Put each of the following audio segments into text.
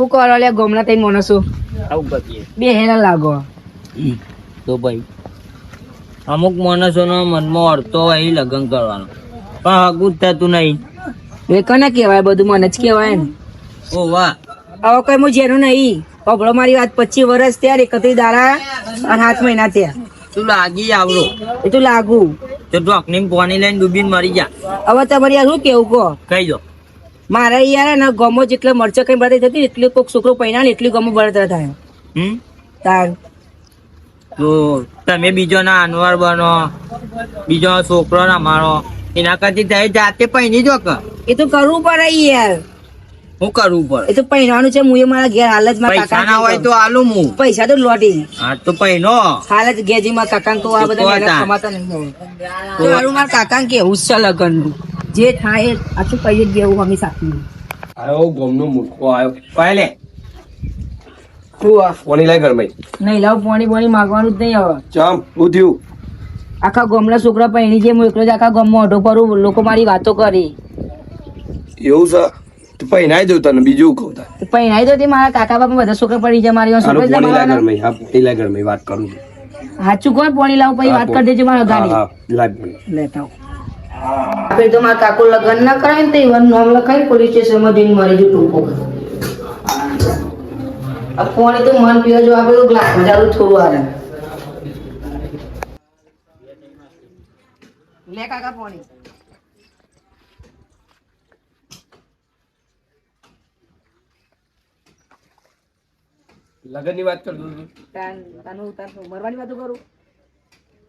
શું કરો લે ગોમના તઈ આવું કરીએ. બે હેરા લાગો. તો ભાઈ અમુક માણસોનો મનમાં અડતો હોય લગ્ન કરવાનો. પણ હગું જ થતું નહીં. એ કોને કહેવાય? બધું મને જ કહેવાય ને. ઓ વાહ. હવે કઈ હું જેનું નહીં. પબડો મારી વાત પચીસ વર્ષ ત્યારે એકત્રીસ દાડા અને સાત મહિના થયા. તું લાગી આવડો. એ તું લાગુ. તો ઢોકની પોની લઈને ડૂબીને મરી જા. હવે તમારે આ શું કેવું કહો? કહી દો. મારે યાર ને ગમો જેટલો મરચો કઈ બળતી થતી એટલી કોઈક છોકરો પૈણા ને એટલી ગમો બળતા થાય. હમ? તાર. તો તમે બીજો ના અનવર બનો બીજો છોકરો ના મારો એના કરતી તમે જાતે પૈણી જો કે. એ તો કરવું પડે યાર. હું કરવું પડે? એ તો પૈણાનું છે હું એ મારા ઘેર હાલ જ મારા પૈસા ના હોય તો આલું હું પૈસા તો લોટી. હા તો પૈનો હાલ જ ઘેરજી મારા કાકા તો આ બધા. કમાતા નહીં તો મારું મારા કાકા કેવું છે લગન જે થાય આછું કહીએ જ જેવું અમે સાથી આવ્યો ગોમનો મૂર્ખો આવ્યો લે. તું આ? પોણી લઈ ઘર ઘરમાં? નહીં લાવ પાણી પાણી માગવાનું જ નહીં હવે. ચમ થયું આખા ગામના છોકરા પૈણી જે મોકલો છે આખા ગોમમાં ઓઢો કરું લોકો મારી વાતો કરી. એવું છે? તો પહેરાઈ દઉં તને બીજું કહું તાર પૈણાઈ દઉં તે મારા કાકા બાપા બધા છોકરા પડી જાય મારી છોકરા કોની લાય જમાવાના. ઘરમાં હા લાવ ઘર ઘરમાં વાત કરું છું. હાચું કોણ પાણી લાવ પછી વાત કરી દેજો મારા ગાડી. લાવ પણ લેતા આપણે તો મારા કાકુ લગ્ન ના કરાય ને તો ઈવન નામ લખાય પોલીસ સ્ટેશનમાં જઈને મરી જો ટૂંકો આ કોણે તો મન પીવા જો આપણે ગ્લાસ મજાનું થોડું આરે લે કાકા પાણી લગનની વાત કરતો છું તાન તાનું મરવાની વાતો કરું?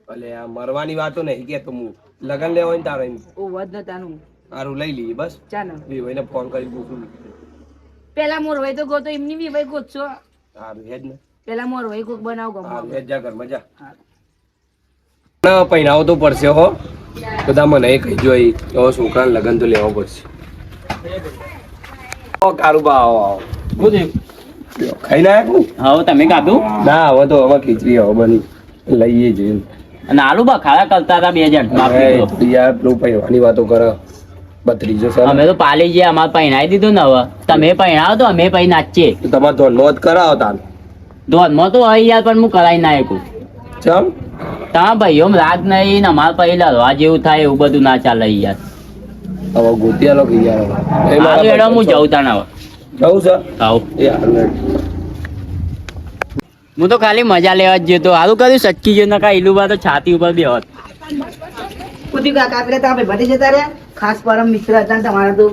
અલે આ મરવાની વાતો નહીં કેતો હું લગન લેવા હોય ને તારો એમ. ઓ વધ ન તાનું. સારું લઈ લઈએ બસ. ચાલો. વિભાઈને ફોન કરી પૂછું પેલા મોર હોય તો ગોતો એમની બી ભાઈ ગોતશો સારું હેજ ને. પેલા મોર હોય કોક બનાવ ગમો સારું હેજ જા ઘર મજા ના પહેરાવો તો પડશે હો. બધા મને એ કહી જો હવે છોકરાને લગન તો લેવો પડશે. ઓ કારુબા આવો આવો. લ્યો, ખાઈ ના આપ્યું હવે તમે કાધું ના હવે તો હવે ખીચડી હવે બની. લઈએ જઈએ અને આલુ બખાડા કરતા હતા બે જણ યાર પેલું પહેરવાની વાતો કરો. બત્રીજો સર અમે તો પાલી જે અમારે પહેણાઈ દીધું ને હવે. તમે પહેણાવો તો અમે પછી નાચીએ. તો તમારે ધોનમાં જ કરાવો તાન. ધોનમાં તો હોય યાર પણ હું કરાઈ ના એકું ચમ? તા ભાઈ ઓમ રાગ નહીં ને અમારે પછી લડવા જેવું થાય એવું બધું ના ચાલે યાર. હવે ગોતિયા લો કે યાર હવે. એ મારા હારું હેડો હું જઉં તાણ હવે. જવું સર આવું. હેડ. હું તો ખાલી મજા લેવા જ જતો. હારું કર્યું સચકી ગયો નકા ઇલુબા તો છાતી ઉપર બે હોત પૂછ્યું કાકા પેલા તમે ભટી જતા રહ્યા. ખાસ પરમ મિત્ર હતા તમારા તો.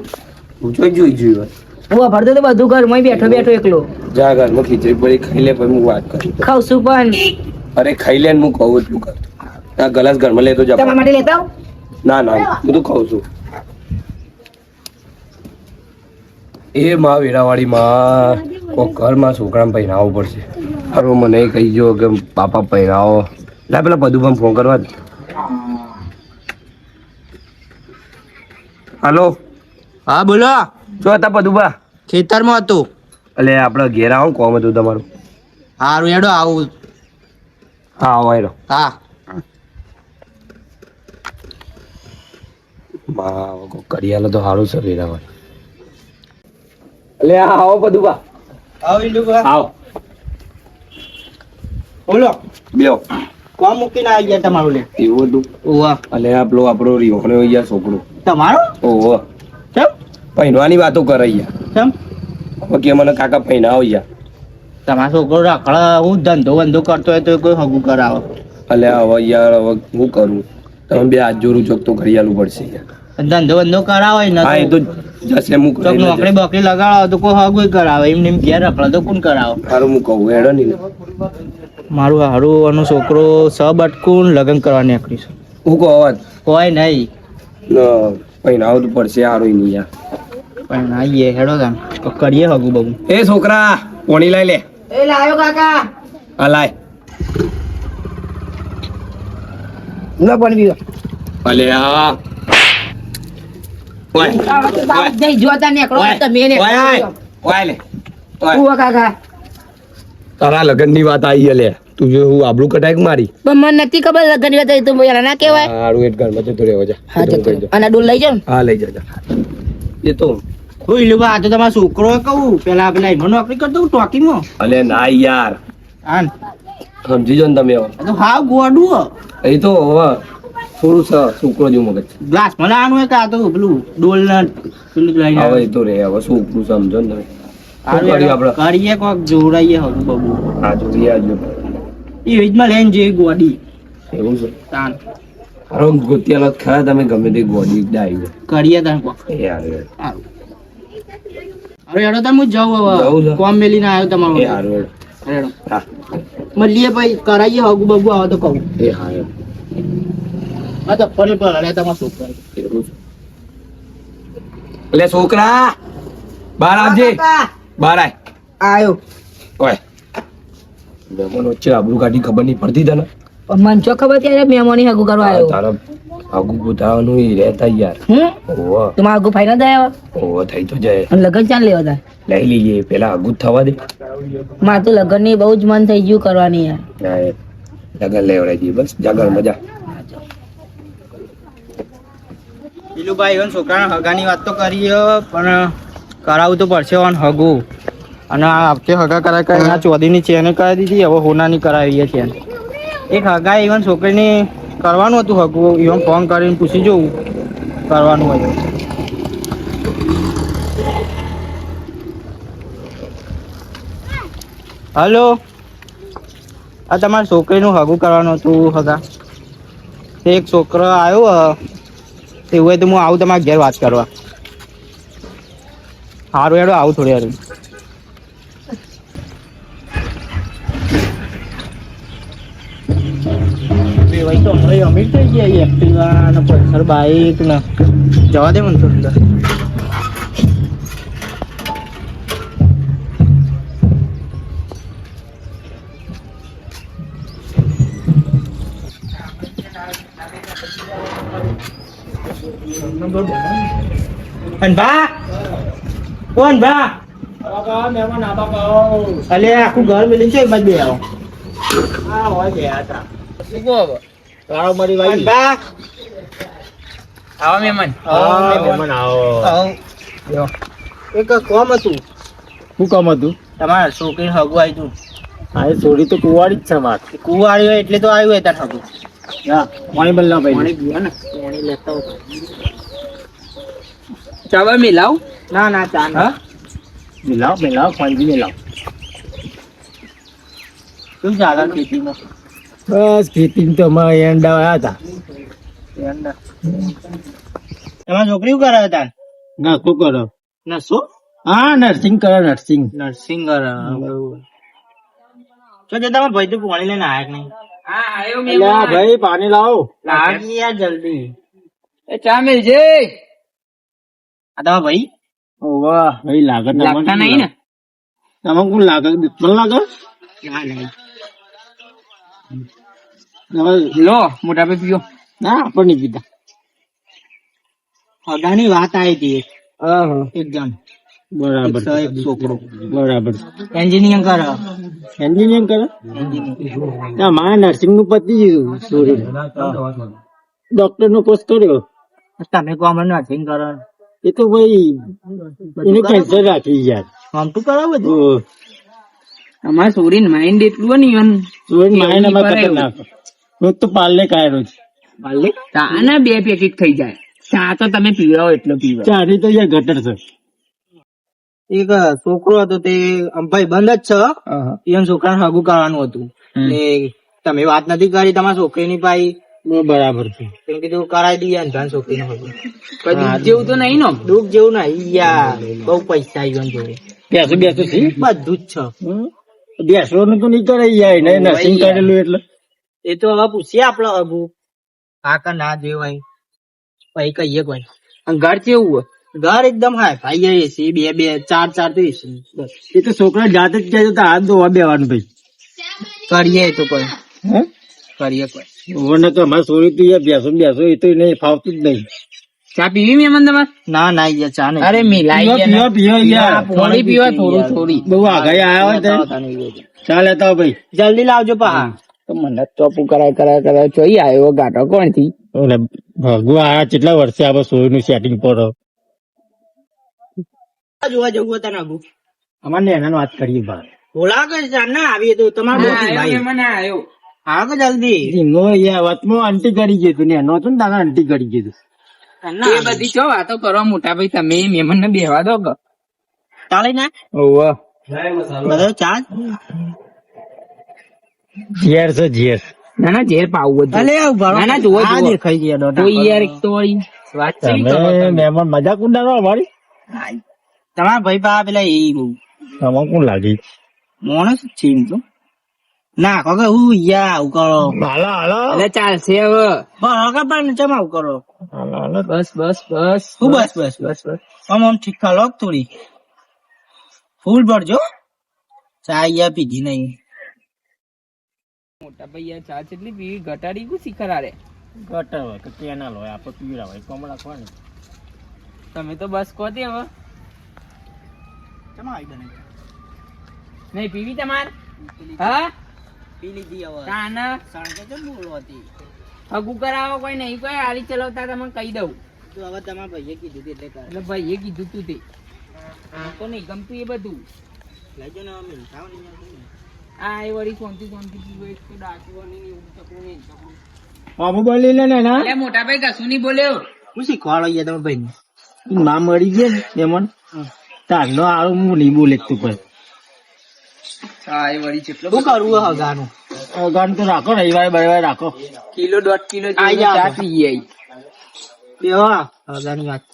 હું જોઈ જોઈ જોઈ હું ભરતો તો બધું ઘરમાં બેઠો બેઠો એકલો. જા ઘરમાં ખીચડી પડી ખાઈ લે પછી હું વાત કરું ખાવ છું પણ. અરે ખાઈ લે ને હું કહું એટલું કર આ ગલાસ ઘરમાં લેતો જા. તમારા માટે લેતા ના ના ના બધું ખાઉં છું. એ માં વેરાવાળી માં. કોક ઘરમાં છોકરાને પહેરાવવું પડશે. હારું મને કહી જો કે પાપા પહેરાવો. ના પેલા બધું ફોન કરવા હાલો. હા બોલો. શું હતા પદુભા? ખેતરમાં હતું. એટલે આપણે ઘેર આવું કોમ હતું તમારું. હારું હેડો આવું. હા આવો હેડો. હા. કરિયાલો તો સારું છે આવો એટલે આ આવો પદુબા આવો. બોલો. બેઓ કોણ મૂકીને આવી ગયા તમારું લે. એવું હતું? ઓવા એટલે આ પેલો આપણો રીહોણો યાર છોકરો. તમારો? ઓહો કેમ? પહેરવાની વાતો કરે યાર કેમ? કે મને કાકા પહેરાવો યાર તમારો છોકરો રાખડા હું ધંધો બંધો કરતો હોય તો કોઈ હગું કરાવો. એટલે હવે યાર હવે હું કરું? તમે બે હાથ જોરું ચોક તો કરી આલવું પડશે યાર ધંધો બંધો કરાવો ને હા એ તો જશે હું તો નોકરી બકરી લગાડો તો કોઈ હગું કરાવે. એમ ઘેર રખડે તો કોણ કરાવો? મારું હું કહું હેડો નહીં મારું હારું આનો છોકરો સબ અટકું લગ્ન કરવા નીકળીશ હું કહો અવાજ? કોઈ નહીં. પહેરાવું તો પડશે હારું નહીં યાર પણ આવીએ હેડો તાન. કરીએ હગું બગું એ છોકરા પોણી લાઈ લે. એ લાયો કાકા. હા લાય. ના પણ પીવો અલે આ જઈ જોતા નીકળો તમે ને ઓય ઓય. ઓય લે. ઓય. ઉવા કાકા. તારા લગનની વાત આવી લે. તું જો હું આબરૂ કટાક મારી? પણ મને નથી ખબર લગન વાત તો યાર ના કહેવાય. હારું એટ ઘર મતે થોડે જા. હા જતો અને ડોલ લઈ જાવ હા લઈ જા જા એ તો ઈલુ બા આ તો તમારો છોકરો કહું. પેલા આપણે એમાં નોકરી કરતો ટોકી ટોકીમાં. અલે ના યાર. આન સમજી જો ને તમે તો હાવ ગોડું એ તો હવે થોડું સ છોકરો જેવું મગજ. ગ્લાસ મને આનું એક આ તો પેલું ડોલ ના પેલું લઈને હવે તો રે હવે છોકરું સમજો ને તમે. કરીએ કોક જોડાઈએ હવે બબુ. હા જોઈએ આજુ. એ વેજમાં લઈને જે ગોડી. એવું છે? તાન. હારો ગોતિયાલો ખરા તમે ગમે તે ગોડી ડાઈ કરીએ તાન કોક. યાર. સારું અરે હેડો તમે હું જાઉં હવે? કોમ મેલીને આવ્યો તમારો. યાર હેડ. મળીએ પછી કરાઈએ હગુ બગુ આવે તો કહું. એ હા. હા તો ફરી પર અરે તમારા છોકરા એટલે છોકરા બાર આવજે. બાર આય. આયો. ઓય. મહેમાનો વચ્ચે આબરૂ કાઢી ખબર નહીં પડતી તને? પણ મને ચો ખબર ત્યારે મહેમાની હગું કરવા આવ્યો? તારા આગુ પોતાનું એ રહેતા યાર. હું ઓવો તમારા હગું ફાઈના દયા ઓવો થઈ તો જાય. અને લગન ચાલ લેવા તા લઈ લઈએ પેલા આગુ થવા દે. મારે તો લગનની બહુ જ મન થઈ ગયું કરવાની યાર. લગન લેવડાઈ બસ જાગર મજા. પીલુભાઈ એવન છોકરાના હગાની વાત તો કરીએ પણ કરાવવું તો પડશે ઓન હગું. અને આ હપ્તે હગા કરાય કરાય, આ ચોદીની ચેન કરાવી દીધી, હવે હોનાની કરાવીએ ચેન. એક હગા ઇવન છોકરીને કરવાનું હતું હગું ઇવન ફોન કરીને પૂછી જોવું કરવાનું હોય હલો? આ તમારી છોકરીનું હગું કરવાનું હતું હગા. એક છોકરો આવ્યો. એવું હોય તો હું આવું તમારા ઘેર વાત કરવા. સારું હેડો, આવું થોડી વાર. ભાઈ તો હમણાં અમીર થઈ ગયા એક્ટિવા ને પલ્સર બાઈક ને જવા દે મને થોડી અંદર અનભા કોણ ભા અલે આખું ઘર મિલી છે બાજુ બે? આવો અનભા આવો મહેમાન આવો. એક કોમ હતું. શું કામ હતું? તમારા છોકરી હગું આવ્યું આ છોડી તો કુવાડી જ છે માર. કુવાડી હોય એટલે તો આવ્યું હોય તાર હગું. પાણી ભાઈ. પાણી પીવા ને પાણી લેતા હો. ચાવા મિલાવ ના ના ચા ના મિલાવ મિલાવ પાણી મિલાવ શું ચાલે ખેતીમાં બસ ખેતીમાં તો અમે એંડા આવ્યા હતા તમારા છોકરી શું કરે હતા ના શું કરો ના શું હા નર્સિંગ કરે નર્સિંગ નર્સિંગ કરે તો જે તમારા ભાઈ તો પાણી લઈને આયા કે નહીં અલ્યા ભાઈ પાણી લાવો લાગી યાર જલ્દી એ ચા મિલજે આ ભાઈ વાહ ભાઈ લાગે લાગતા નહીં ને તમે કોણ લાગે દુશ્મન લાગે લો મોટા ભાઈ પીઓ ના આપણે પીતા હગાની વાત આવી હતી એક જણ બરાબર એક એક છોકરો બરાબર એન્જિનિયરિંગ કરે એન્જિનિયરિંગ કરે ના મારે નર્સિંગનું પતી ગયું સોરી ડોક્ટર નો કોર્સ કર્યો તમે કોમન અમને નર્સિંગ કરે એ તો ભાઈ એને કેન્સર રાખી યાર. આમ તું કરાવે બધું. અમારે સોરી માઇન્ડ એટલું ને ઈવન સોરી મારે એવું એમાં કરે એવું. ખતરનાક. રોજ તો પાર્લે કાઢ્યો છે. તાના બે પેકેટ થઈ જાય. ચા તો તમે પીવડાવો એટલો પીવા. ચારી તો યાર ગટર છે. એક છોકરો હતો તે અંભાઈ બંધ જ છે. એમ છોકરાને હગું કરવાનું હતું. ને તમે વાત નથી કરી તમારા છોકરીની ભાઈ. બરાબર છે. એમ કીધું કરાવી દઈએ ને ધાન છોકરીને હગું જેવું તો નહીં ને દુઃખ જેવું ના યાર બહુ પૈસા આવી જોડે. બેસો બેસો છે બધું જ છે. બેસો નું તો નહીં કરે યાર એને નર્સિંગ કરેલું એટલે. એ તો હવે પૂછીએ આપડે હગું કાકા ના જેવાય પછી કહીએ કોઈ. અને ઘર કેવું ઘર એકદમ હાય. ભાઈ એસી બે બે ચાર ચાર તો એસી એ તો છોકરા જાતે જ જાય તો હાથ ધોવા બેવાનું ભાઈ. કરીએ તો કોઈ. હે? કરીએ કોઈ ઓને તો અમારે સોરી તું યાર બેસો બેસો એ તો નહીં ફાવતું જ નહીં. ચા પીવી મહેમાન તમારે ના ના યાર ચા નહીં અરે મિલાઈ પીવો પીવો યાર. થોડી પીવા થોડું થોડી. બહુ આગાઈ આયા હોય ચા લેતા ભાઈ. જલ્દી લાવજો પા. તો મને ચોપુ કરાય કરાય કરાય. ચોઈ આવ્યો ગાટો કોણથી ઓલે ભગુ આયા કેટલા વર્ષે આ સોયનું સેટિંગ પર? જોવા જવું હતા તને આગુ અમારે નેનાનો વાત કરીએ બહાર બોલા કે ના આવી તો તમારે મને ભાઈ હા કે જલ્દી એનો યાર વતમો આંટી કરી ગયું તું નેનો હતો ને તારા આંટી કરી ગયું એ બધી ચો વાતો કરો મોટા ભાઈ તમે મહેમાન ને બેહવા દો કે? ચાલે ના? ઓવા બધો ચાલ. ઝેર છે ઝેર. ના ના ઝેર પાવું અલે ના, ના, જુઓ, આ દેખાઈ ગયા ડોટા તો યાર એક તો વળી વાત છે મહેમાન મજાક ઉડાડો વાળી? તમારા ભાઈ બા પેલા એ બહુ તમે કોણ લાગી? માણસ છે એમ તો. ના કહો કે હું યા આવું કરો. હાલો હાલો. એટલે ચાલશે હવે. બરો કે પણ ચમ આવું કરો? હાલો હાલો. બસ બસ બસ. હું બસ બસ બસ? બસ આમ આમ ઠીક ખા લોક થોડી. ફૂલ ભરજો. ચા યા પીધી નહીં. મોટા ભાઈ ચા કેટલી પીવી ઘટાડી કુ શીખર આરે ગટર હોય કે કેનાલ હોય આપણે પીવડા હોય કમળા ખવાની તમે તો બસ કહો તે હવે. ચમ આવી બને નહીં પીવી તમાર? હા? પી લીધી હવે. તાના સાંજે કેમ બોલો હતી? હગુ કરાવો કોઈ નહીં કોઈ હારી ચલાવતા તમને કહી દઉં. તો હવે તમારા ભાઈએ કીધું એટલે એટલે ભાઈ એ કીધું તું તે. તો નહીં ગમતું એ બધું. લેજો ને અમે ખાવ નહીં આ એ વળી શાંતિ શાંતિ એક તો ને એવું ને બોલી લે ને ના. મોટા ભાઈ કશું નહીં બોલ્યો. હું શીખવાડો યાર તમારા ભાઈ માં મરી ગયા ને મહેમાન તારનો આરો હું નહીં બોલે તું કોઈ હા એ વળી કેટલો શું કરવું હવે ગાનું ગાન તો રાખો રવિવારે બરિવારે રાખો. કિલો દોઢ કિલો આઈ જેવું ચા પીએ આઈ. કેવા હગાની વાત.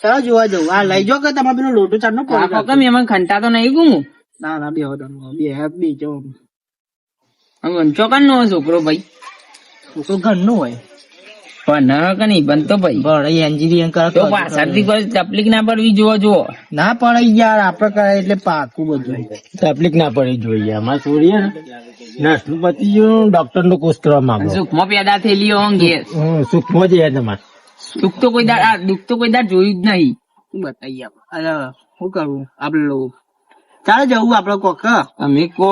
ચાલો જોવા જવું. આ લઈ જાઓ કે તમારે પેલો લોટો ચાર નો પકમ એમાં ખંટા તો નહીં ગુમું ના ના બે હોતા બે હાથ બે જો. હવે વંચો કાન નો છોકરો ભાઈ. તો ઘરનું હોય. પણ ના કે નહીં બનતો ભાઈ. પણ એન્જિનિયરિંગ કરો તો પાછળથી કોઈ તકલીફ ના પડવી જોવો જોવો ના પડે યાર આપડે એટલે પાકું બધું. તકલીફ ના પડી જોઈએ. અમારે છોડીએ ને નર્સનું ડોક્ટર નો કોર્સ કરવા માંગો. સુખમાં પેદા થયેલી હોં ઘેર. સુખમાં જ તમારે દુઃખ તો કોઈ દાડ દુઃખ તો કોઈ દાડ જોયું જ નહીં. શું બતાવીએ આપણે અરે શું કરવું આપડે લોકો ચાલે જવું આપડે કોક અમે કો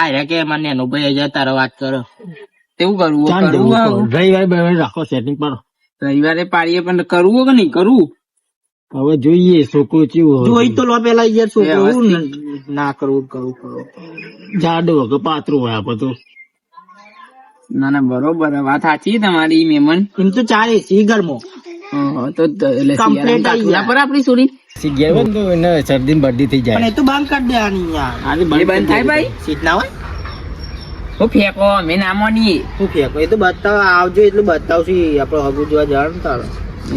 આર્યા કે મને એનો ભાઈ હજાર તારો વાત કરો. તેવું કરવું. રવિવારે રાખો સેટિંગ પર. રવિવારે પાડીએ પણ કરવું કે નહીં? કરવું? હવે જોઈએ છોકરો કેવું જોઈ તો. લો પેલા યાર વસ્તી. ના કરવું કરવું કરો જાડો કે પાતળું હોય આપડે તો. ના ના બરોબર વાત સાચી તમારી મેમન. એમ તો ચાલે સી ઘરમાં. તો તો એટલે પર આપણી સોરી. સી ગેવન તો એને શરદી બરદી થઈ પણ જાય એ તો બંધ કરી દેવાની યાર. આજે બંધ થાય ભાઈ? સીટ ના હોય? હું ફેંકો મેં ના માનીએ શું ફેંકો એ તો બતાવ આવજો એટલું બતાવશું. આપડે હગુ જોવા જવાનું તારો.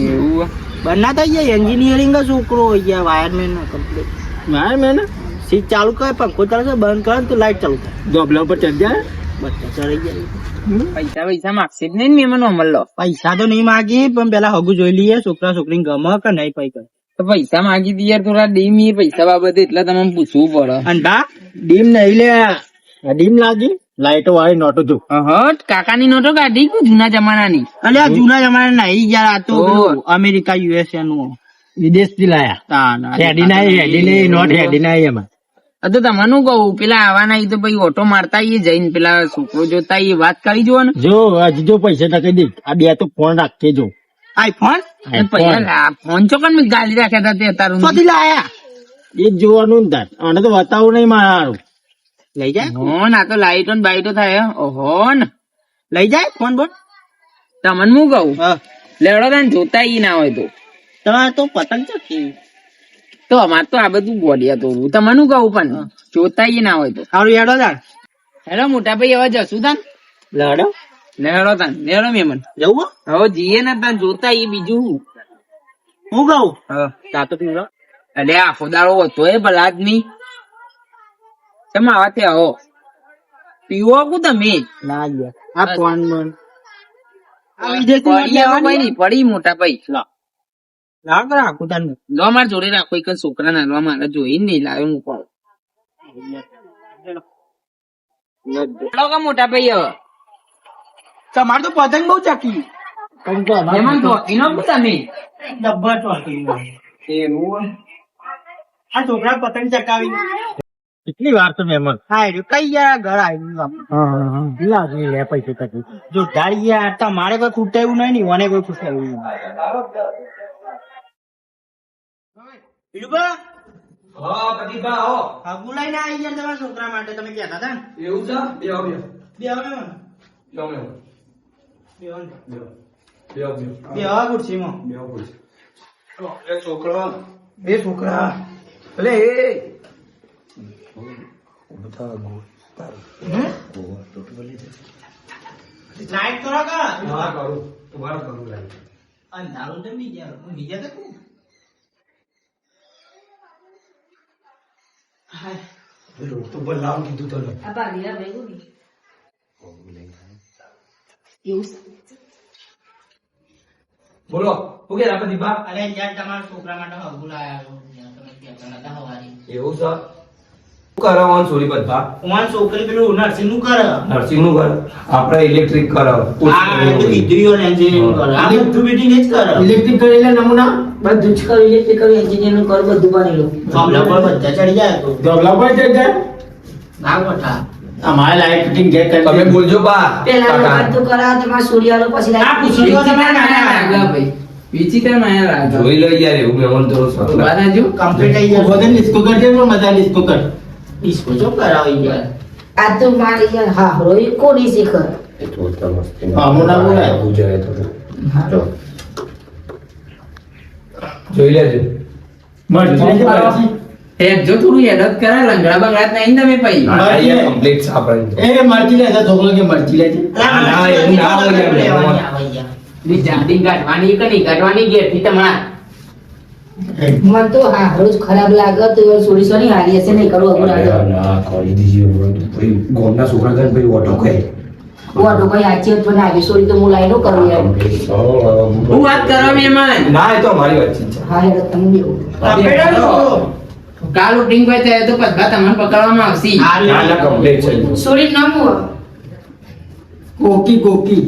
એવું? બંને થઈ જાય એન્જિનિયરિંગ છોકરો હોય યાર વાયરમેન કમ્પ્લીટ વાયરમેન સીટ ચાલુ કરે પંખો ચાલુ છે બંધ કરે તો લાઈટ ચાલુ થાય ગોબલા ઉપર ચડી જાય બધા ચડી જાય પૈસા પૈસા માગશે જ નહીં મેમન અમલો પૈસા તો નહીં માગી પણ પેલા હગુ જોઈ લઈએ છોકરા છોકરી ગમે કે નહીં પૈ તો પૈસા માગી દઈએ થોડા ડીમ પૈસા બાબતે એટલે તમે પૂછવું પડે. અને બા ડીમ નહીં લે. ડીમ લાગી? લાઈટો વાળી નોટો જો કાકા કાકાની નોટો કાઢી કે જૂના જમાનાની? અલે આ જૂના જમાના નહીં યાર આ તો અમેરિકા યુએસએ નું. વિદેશથી લાયા. ના હેડી ના હેડી ને નોટ હેડી ના એમાં. તો તમને કહું પેલા આવાના તો ભાઈ ઓટો મારતા ઈ જઈને પેલા છોકરો જોતા એ વાત કરી જુઓ ને જો હજી જો પૈસા ટકી દે. આ બે તો ફોન રાખજે જો. આઈફોન? ફોન ફોન ચોકન મેં ગાલી રાખ્યા હતા તે તારું લાયા? એ જોવાનું ને તાર. આને તો બતાવું નહીં મારું લઈ જાય? હોન આ તો લાઈટો ને બાઈટો થાય. ઓહો ને. લઈ જાય ફોન બોન? તમને હું કહું? લેવડો તને જોતા ઈ ના હોય તો. તમારે તો પતંગ ચકી તો અમાર તો આ બધું બોલ્યા તો તમને હું કહું પણ જોતા ઈ ના હોય તો. સારું યાડો તાર. હેલો મોટા ભાઈ હવે જશું તાન. લડો લેવડો તાન. લેડો મેમન જવું હવે જઈએ ને તાન જોતા ઈ બીજું હું. કહું? હા. ચા તો પીવડો અલે આખો દાડો હતો એ ભલા જ નહીં ચમ આવા આવો પીવો કુ તમે? ના આ ફોન મન પડી આવો ભાઈ નહીં પડી મોટા ભાઈ. લાગ રાખું તાર લો માર જોડે રાખો એક છોકરા ના લો મારે જોઈ નહીં લાવ્યો મૂકો લો મોટા ભાઈ હવે. તમારે તો પતંગ બહુ ચકી એમાં તમે ડબ્બા ચોકી આ છોકરા પતંગ ચકાવી કેટલી વાર તો મહેમાન હા એ કઈ યાર ઘર આવ્યું લાગે લે પૈસે ટકી જો ડાળી યાર તમારે કોઈ ખૂટાયું નહીં ને મને કોઈ ખૂટાયું નહીં. છોકરા માટે તમે કહેતા હતા ને? એવું છે? બે આવો બે બે આવે ને બે આવો બે આવે. ને. બે બે આવો બે બે આવે ખુરશીમાં. બે આવો પૂછ એ છોકરા. એ. છોકરા અલે લાઈટ કરો કા? હા કરું. તમારા કરું લાગે. અંધારું તો બીજા હું બીજા તો કહું? હાય. તો બોલ લાવ કીધું તને. આ ભાગીરા ભેગું નહીં. એવું બોલો હું કે પ્રદીપા અરે જ્યાં તમારા છોકરા માટે હગુ લાયા તમે કહેતા નતા હવારી. એવું છે? શું ઓન સોરી બધા? ઓન છોકરી પેલું નર્સિંગનું કરે? નર્સિંગનું કર. આપણે ઇલેક્ટ્રિક કરાવ આ વિદ્યુત એન્જિનિયરિંગ કરે. આ બધું બેટી જ કરે. ઇલેક્ટ્રિક કરેલા નમૂના? બધું જ કર્યું ઇલેક્ટ્રિકલ એન્જિનિયરનું કર બધું બનેલું ચોપડા પર બધા ચડી જાય તો. ડબલા પર ચડી જાય? ના પઠા અમારે લાઈટ ફિટિંગ ઘેર કરી તમે બોલજો બા પેલા તો કરાવ તમારે સૂર્યાલો પછી આ લાઈટ પૂછી ના તમે કાકા વિચિત્ર માયા લાગે જોઈ લો યાર એવું મેમન તો બાજુ કમ્પ્લીટ આઈ ગયો બધે ડિસ્કો કરજે મજા ડિસ્કો કર. ડિસ્કો જો કરાવી યાર આ તો મારી યાર હા રોઈ કોની શીખર હા, મોટા બોલાય. ગુજરાત હા જોઈ લેજો. એક જો થોડું હેડત કરે લંગડા બંગડા નહીં તમે પઈ આ યાર કમ્પ્લીટ છે એ મરચી લેજે છોકરો કે મરચી લેજે ના, ના, ના કે નહીં તમાર મને તો હા રોજ ખરાબ લાગે તો એ સોરી સોની હારી હશે નહીં કરવું અઘરું લાગે. ના કરી દીજીએ ભાઈ ગોમના છોકરા ગણ ભાઈ ઓટો કહે ઓટો કહે આચી તો ના આવી સોરી તો હું લાઈ નો કરું યાર. હું વાત કરો મહેમાન ના એ તો મારી વાત છે. હા યાર તમે બી કમ્પ્લીટ લો. કાલ ઉટિંગ થાય તો પગા તમને પકડવામાં આવશે. આ ના ના કમ્પ્લીટ છે. સોરી નામ કોકી કોકી.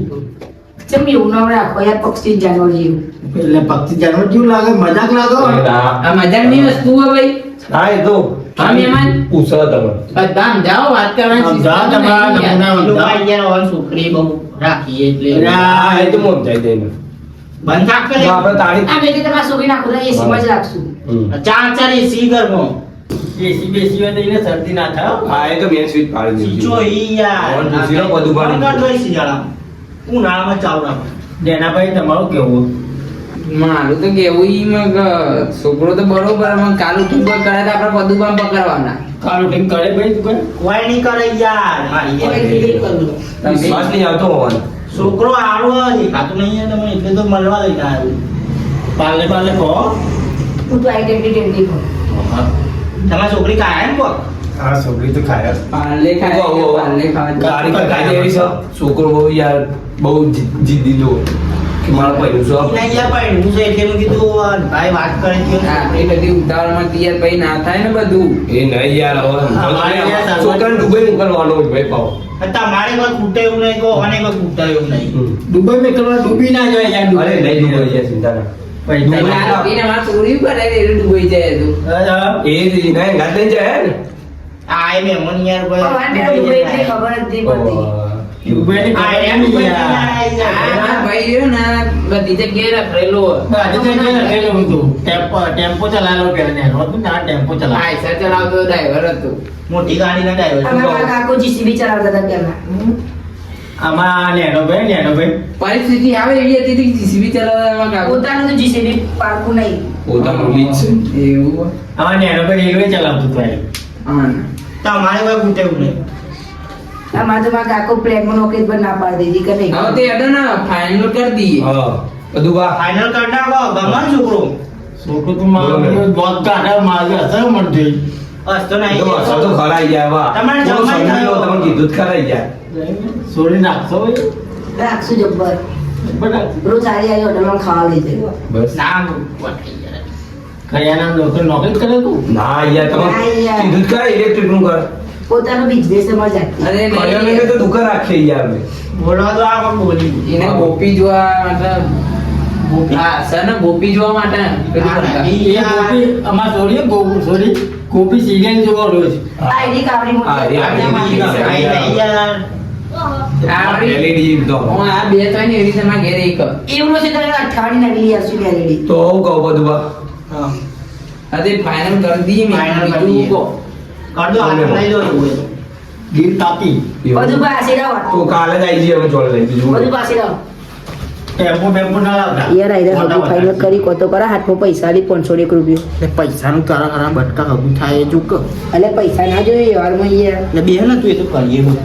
ચમ એવું નામ રાખો યાર પક્ષી જાનવર જેવું. એટલે પક્ષી જાનવર કેવું લાગે? મજાક લાગો? આ મજાકની વસ્તુ હોય ભાઈ. હા એ તો. હા, મહેમાન. પૂછો તમે. બધા જાઓ વાત કરવાની system તમારા નમૂના. યાર. હવે છોકરી બહુ રાખીએ એટલે. ના એ તો મોમ જાય દેને બંધ થાક કરે. આપણે તારીખ આ બેટી તમારા છોકરી નાખો એસીમાં જ રાખશું. ચાર ચાર એસી ઘરમાં એસી બેસી હોય તો એને શરદી ના થાય. હો. એ તો મેન સ્વીચ પાડી દીધી. જો ઈ યાર. ઓન લો બધું પાડી ઉનાળામાં ચાલુ રાખો. ડેનાભાઈ તમારું કેવું? મારું તો કેવું ઈ મગ છોકરો તો બરોબર કાલુ કોઈ કરે તો આપણે પદુબામ પકડવાના. કાલુ ટીમ કરે ભાઈ તું કરે કોઈ નહીં કરે યાર. મારી કોઈ કરી દો. તમે વિશ્વાસ નહીં આવતો હોવાનો. છોકરો આરો દેખાતું નહીં તમે એટલે તો મળવા લઈને આવ્યો પાલે પાલે કહો. તું તો આઈડેન્ટિટી કહું તમારી છોકરી કાયમ કો હા છોકરી તો ખાય પાલે ખાય પાલે. ખાવા ગાડી પર ગાડી એવી છે છોકરો બહુ યાર બહુ જીદી લો કે મારા પહેલું છો નહીં યાર પણ છે એટલે મેં કીધું ભાઈ વાત કરે છે એ બધી ઉતાવળમાં તૈયાર ભાઈ ના થાય ને બધું એ નહીં યાર હવે યાર છોકરાને દુબઈ મોકલવાનો હોય ભાઈ પાવ તમારે કોઈ ખૂટે એવું નહીં કહો અને કોઈ ખૂટે એવું નહીં દુબઈ મેં કરવા ડૂબી ના જાય યાર અરે નહીં દુબઈ યાર ચિંતા ના પૈસા દુબઈ. આ મારે ચોરી કરે એટલે ડૂબાઈ જાય તું એ નહીં ગાત જાય ને આ એ મહેમાન યાર કોઈ પણ વાંધો નહીં, કોઈ એટલી ખબર જ નહીં પડતી. એમ ભાઈ રહ્યો ને ડ્રાઈવર હતો મોટી ગાડીના ડ્રાઈવર અમારા જીસીબી ચલાવતા આમાં નેનો ભાઈ નેનો ભાઈ. પરિસ્થિતિ આવે એવી હતી કે જીસીબી ચલાવવામાં કાકો. પોતાનું તો જીસીબી પાકું નહીં. પોતાનું બીજ છે. એવું. આમાં નેનો ભાઈ રેલવે ચલાવતું હતો. હા. તમારે કોઈ ખૂટે એવું નહીં. અમારે તો માં કાકો પ્લેનમાં નોકરી પર ના પાડી દીધી કે નહીં? હવે તે અડો ના ફાઇનલ કરી દઈએ. હા. બધું બા ફાઇનલ કરી નાખો બમાર છોકરો. છોકરો તો મારો બોત કાઢે મારે અસર મળતી હસતો નહીં. તો અસર તો ખરાઈ જાય વા તમારે થયો. તમને કીધું ખરાઈ જાય છોડી નાખશો રાખશું જબ્બર. રોજ આવી આવી હોટલમાં ખાવા લઈ જાય. બસ. ના વટાઈ જાય. કરિયાના નોકરી કરે તું ના યાર તમે કીધું જ ઇલેક્ટ્રિકનું કર. પોતાનો બિઝનેસમાં અરે કર્યો તો દુકાન રાખીએ યાર બોલવા તો આ બોલી એને ગોપી જોવા માટે ગોપી જોવા ગોપી અમાર છોડી ગોપી સિરિયલ જોવા રોજ. કાવડી મોટી યાર બે ત્રણ એડિશનમાં ઘેર એક. એવું છે તો અઠાવડી નવી લઈ આવશું LED. તો કહું બધું બા. હા. અરે ફાઇનલ કરી દઈએ મેં Final કરી દઈએ. કહો. કર દો હાથ લઈ લો તો. દિલ તાપી બધું પાસે લાવો તો કાલે જ આવી જઈએ જોડે લઈ બીજું બધું પાસે લાવો ટેમ્પો ટેમ્પો ના લાવતા યાર આયરા હજુ ફાઇનલ કરી કોતો કરા હાથમાં પૈસા લી પાંચસો એક રૂપિયો. એટલે પૈસાનું કરા કરા બટકા હગું થાય એ ચૂક. એટલે પૈસા ના જોઈએ યાર. એટલે બે ને તું એ તો કરીએ બધું.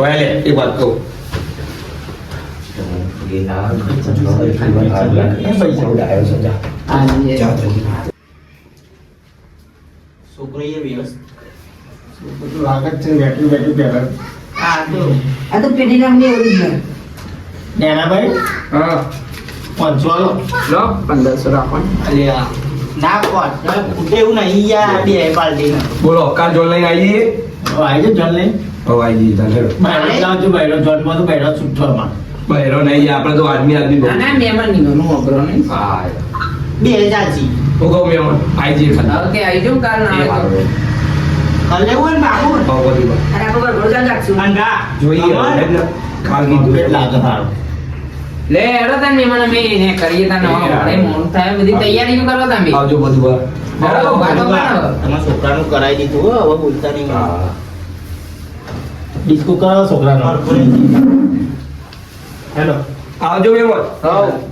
ઓય લે એક વાત કહું. છોકરો એ વ્યવસ્થિત બધું લાગે છે બેઠું બેઠું પહેલા. આ તો. આ તો પેઢી નામની ઓરિજિનલ નેનાભાઈ? હા. પાંચસો આલો. લો પંદરસો રાખો. ને. કોટ એવું નહીં યાર બે પાલટી ને બોલો કાલ જોડ લઈને આવી જઈએ? હવે આવી જાય જોન લઈને. હવે આવી જઈએ ચાલ. બહેરો બહેરો જોનમાં તો બહેરો છૂટો અમાર બહેરો નહીં જાય આપણે તો આદમી આદમી. ના ના નહીં. હા બે ચાચી હું કહું મહેમાન આવી જઈએ ખાલી. હવે કે કાલ ના આવે. કલે હોય ને બાપુ? બહુ બધી વાત. અને આપણે બરોબર રાખશું. અંડા જોઈએ એટલે કાલ કીધું લાગે સારું લે તન મે મને મે ને કરીએ તાન હવે મોડું થાય બધી તૈયારીઓ કરો તમે આવજો બધું બરાબર વાતો કરો તમારા છોકરાનું કરાવી દીધું હવે બોલતા નહીં. ડિસ્કો કરો છોકરાનો. હેલો. આવજો મહેમાન હવ.